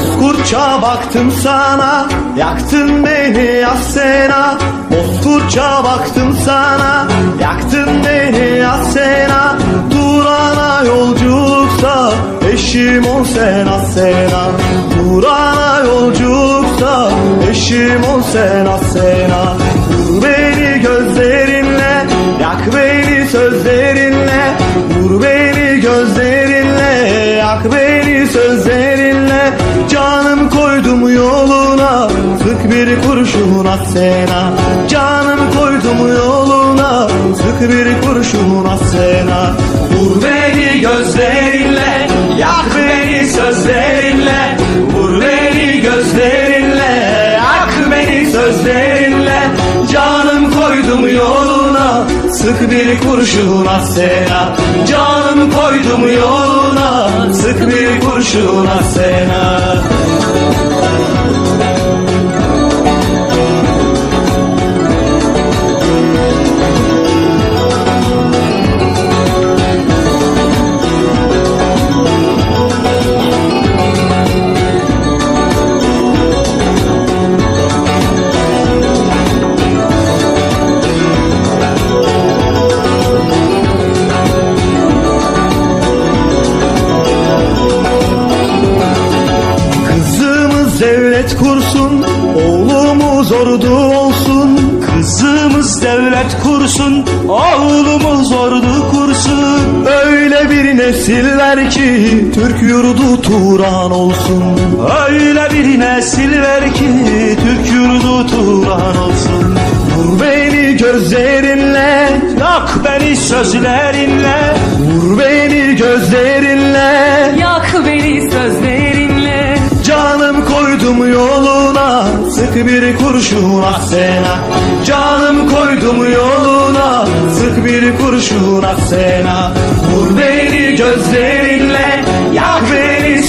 Bozkurtça baktım sana Yaktın beni Asena. Bozkurtça baktım sana Yaktın beni Asena. Durana yolculukta Eşim ol sen Asena. Durana yolculukta Eşim ol sen Asena. Vur beni gözlerinle Yak beni sözlerinle. Vur beni gözlerinle Yak beni sözlerinle Canım koydum yoluna? Sık bir kurşun Asena Canım koydum yoluna? Sık bir kurşun Asena Vur beni gözlerinle Yak beni sözlerinle Sık bir kurşun Asena Canım koydum yoluna Sık bir kurşun Asena Turan olsun. Öyle bir nesil ver ki Türk yurdu turan olsun. Vur beni gözlerinle, Yak beni sözlerinle, vur beni gözlerinle. Yak beni sözlerinle Canım koydum yoluna Sık bir kurşun Asena Canım koydum yoluna Sık bir kurşun Asena Vur beni gözlerinle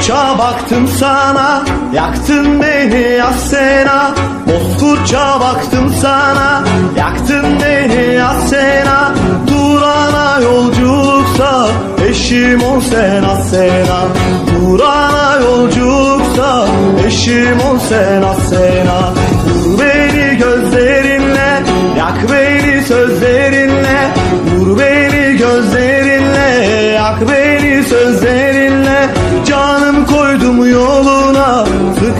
Bozkurtça baktım sana Yaktın beni Asena. Bozkurtça baktım sana Yaktın beni Asena. Durana yolculukta Eşim ol sen Asena. Durana yolculukta Eşim ol sen Asena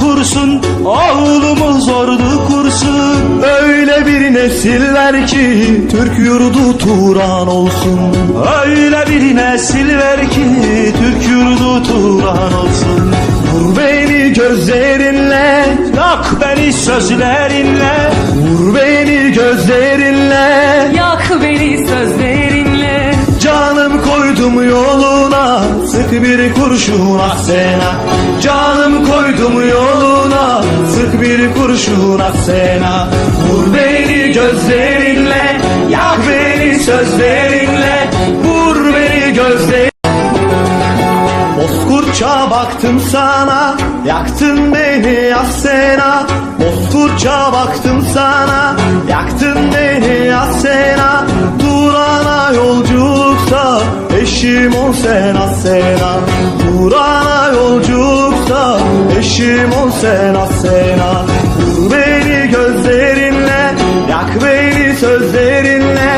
kursun, oğlumuz ordu kursun. Öyle bir nesiller ki Türk yurdu Turan olsun. Öyle bir nesil ver ki Türk yurdu turan olsun. Vur beni gözlerinle Yak beni sözlerinle, Vur beni gözlerinle. Yak beni sözlerinle. Canım koydum yoluna Sık bir kurşun Asena Canım koydum yoluna Sık bir kurşun Asena Vur beni gözlerinle Yak beni sözlerinle. Vur beni gözlerinle. Bozkurtça baktım sana Yaktın beni Asena Bozkurtça baktım sana Yaktın beni Asena Durana yolculuksa Eşim ol sen Asena Durana yolculuksa Eşim ol sen Asena Vur beni gözlerinle Yak beni sözlerinle.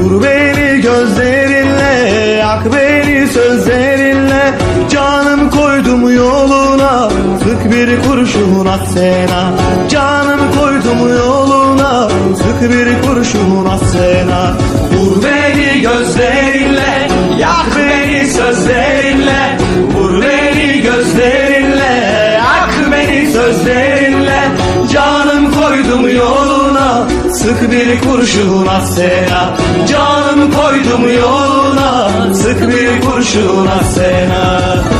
Vur beni gözlerinle Yak beni sözlerinle. Canım koydum yoluna Sık bir kurşun Asena Canım koydum yoluna Sık bir kurşun Asena Vur beni gözlerinle Yak beni sözlerinle koydum yoluna Sık bir kurşun Asena Canım koydum yoluna Sık bir kurşun Kızımız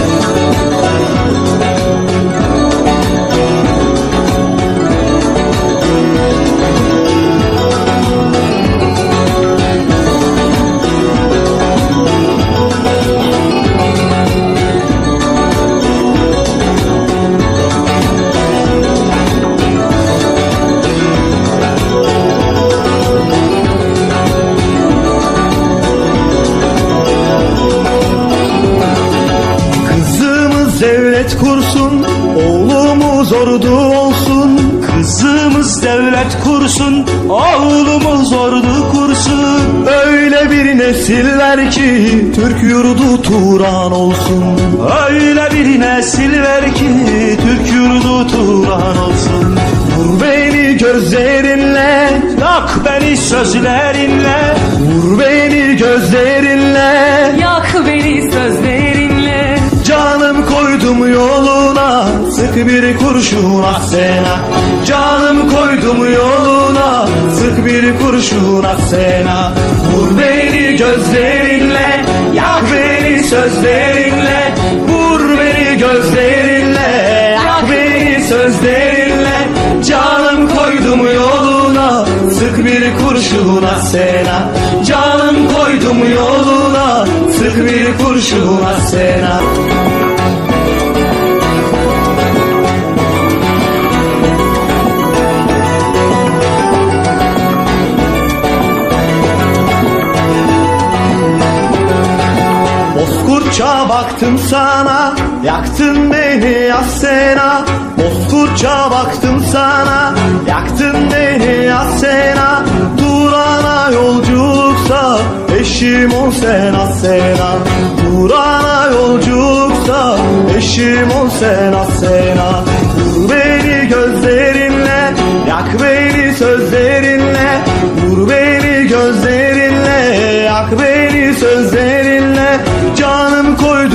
devlet kursun Oğlumuz ordu olsun. Kızımız devlet kursun, oğlumuz ordu kursun. Öyle bir nesiller ki Türk yurdu Turan olsun. Öyle bir nesil ver ki Türk yurdu turan olsun. Vur beni gözlerinle Yak beni sözlerinle, Vur beni gözlerinle. Yak beni sözlerinle koydum yoluna Sık bir kurşun Asena Canım koydum yoluna Sık bir kurşun Asena Vur beni gözlerinle Yak beni sözlerinle. Vur beni gözlerinle Yak beni sözlerinle. Canım koydum yoluna Sık bir kurşun Asena Canım koydum yoluna Sık bir kurşun Asena Bozkurtça baktım sana Yaktın beni Asena. Bozkurtça baktım sana Yaktın beni Asena. Durana yolculuksa Eşim ol sen Asena. Durana yolculuksa Eşim ol sen Asena. Vur beni gözlerinle Yak beni sözlerinle. Vur beni gözlerinle Yak beni sözlerinle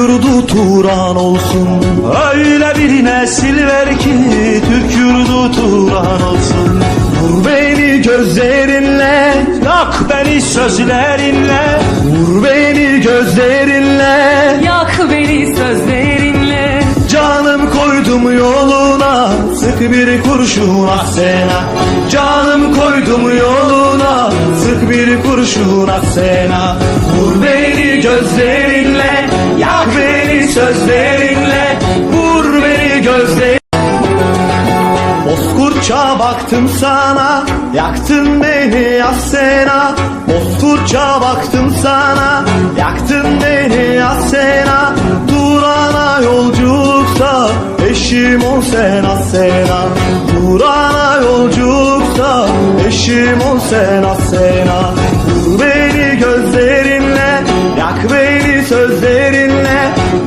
yurdu Turan olsun. Öyle bir nesil ver ki Türk yurdu turan olsun. Vur beni gözlerinle Yak beni sözlerinle, Vur beni gözlerinle Yak beni sözlerinle. Canım koydum yoluna Sık bir kurşun Asena Canım koydum yoluna bir kurşun Asena Vur beni gözlerinle Yak beni sözlerinle. Vur beni gözlerinle. Baktım sana Yaktın beni ya sena. Bozkurtça baktım sana Yaktın beni ya sena. Durana yolculuksa Eşim ol sen sena. Durana yolculuksa Eşim ol sen sena Vur beni gözlerinle Yak beni sözlerinle.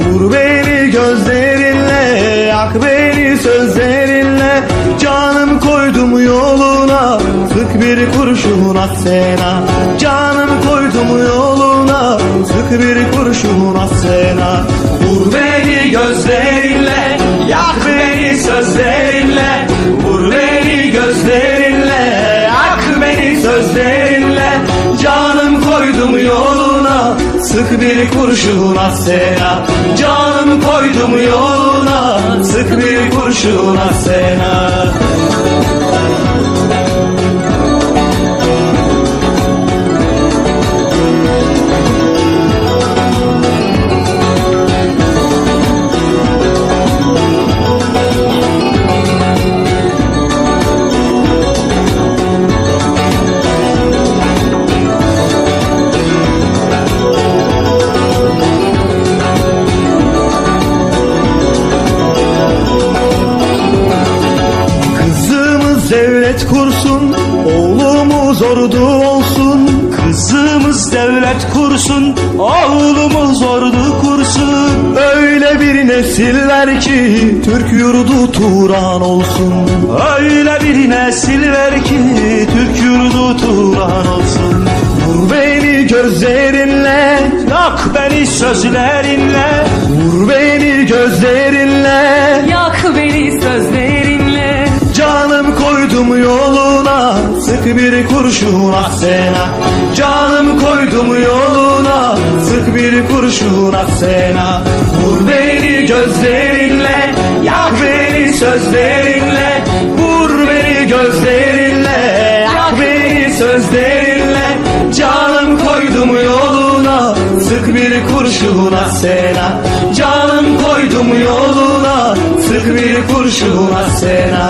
Vur beni gözlerinle Yak beni sözlerinle. Canım koydum yoluna Sık bir kurşun at sena Canım koydum yoluna Sık bir kurşun at sena Vur beni gözlerinle Yak beni sözlerinle koydum yoluna Sık bir kurşun at sena. Canım koydum yoluna Sık bir kurşun at Turan olsun. Öyle bir nesil ver ki Türk yurdu Turan olsun. Vur beni gözlerinle Yak beni sözlerinle, Vur beni gözlerinle. Yak beni sözlerinle. Canım koydum yoluna Sık bir kurşun at sena Canım koydum yoluna Sık bir kurşun at sena Vur beni gözlerinle. Yak beni sözlerinle Vur beni gözlerinle. Yak beni sözlerinle Canım koydum yoluna? Sık bir kurşun at sena. Canım koydum yoluna? Sık bir kurşun at sena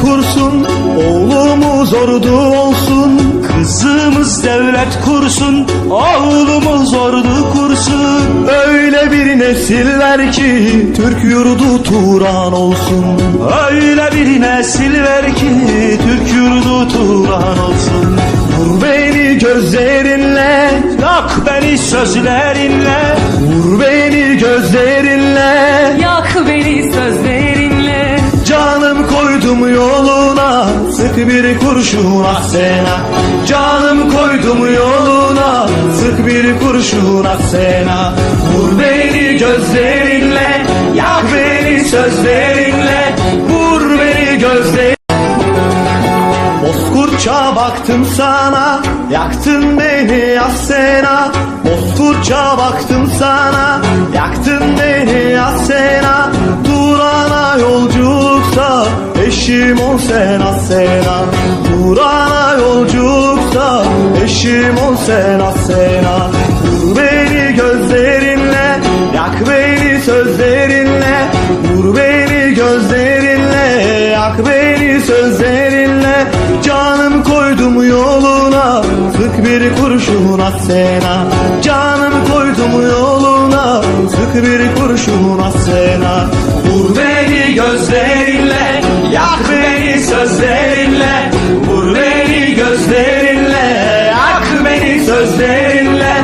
kursun Oğlumuz ordu olsun. Kızımız devlet kursun, oğlumuz ordu kursun. Öyle bir nesiller ki Türk yurdu Turan olsun. Öyle bir nesil ver ki Türk yurdu Turan olsun. Vur beni gözlerinle Yak beni sözlerinle, Vur beni gözlerinle. Yak beni sözlerinle koydum yoluna Sık bir kurşun at sena. Canım koydum yoluna Sık bir kurşun at sena. Vur beni gözlerinle Yak beni sözlerinle. Vur beni gözlerinle. Bozkurtça baktım sana Yaktın beni Asena Bozkurtça baktım sana Yaktın beni Asena Durana yolculukta Eşim ol sen Asena Durana yolculukta Eşim ol sen Asena Vur beni gözlerinle Yak beni sözlerinle. Vur beni gözlerinle Yak beni sözlerinle. Canım koydum yoluna Sık bir kurşun Asena Canım koydum yoluna Sık bir kurşun Asena Vur sözlerinle Vur beni gözlerinle Yak beni sözlerinle.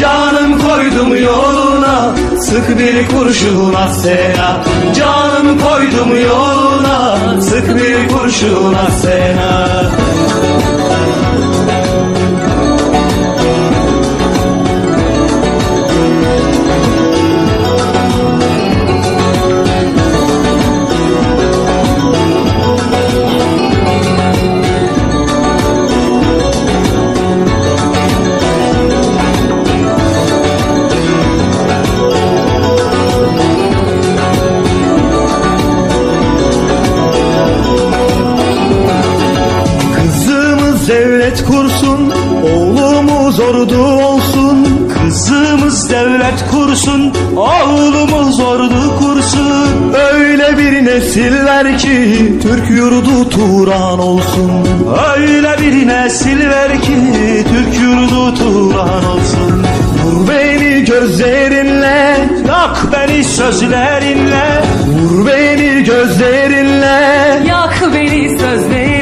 Canım koydum yoluna Sık bir kurşun Asena Canım koydum yoluna Sık bir kurşun Asena devlet kursun Oğlumuz ordu olsun. Kızımız devlet kursun, oğlumuz ordu kursun. Öyle bir nesiller ki Türk yurdu Turan olsun. Öyle bir nesil ver ki Türk yurdu turan olsun. Vur beni gözlerinle Yak beni sözlerinle, Vur beni gözlerinle. Yak beni sözlerinle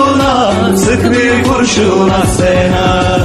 Sık bir kurşuna sena.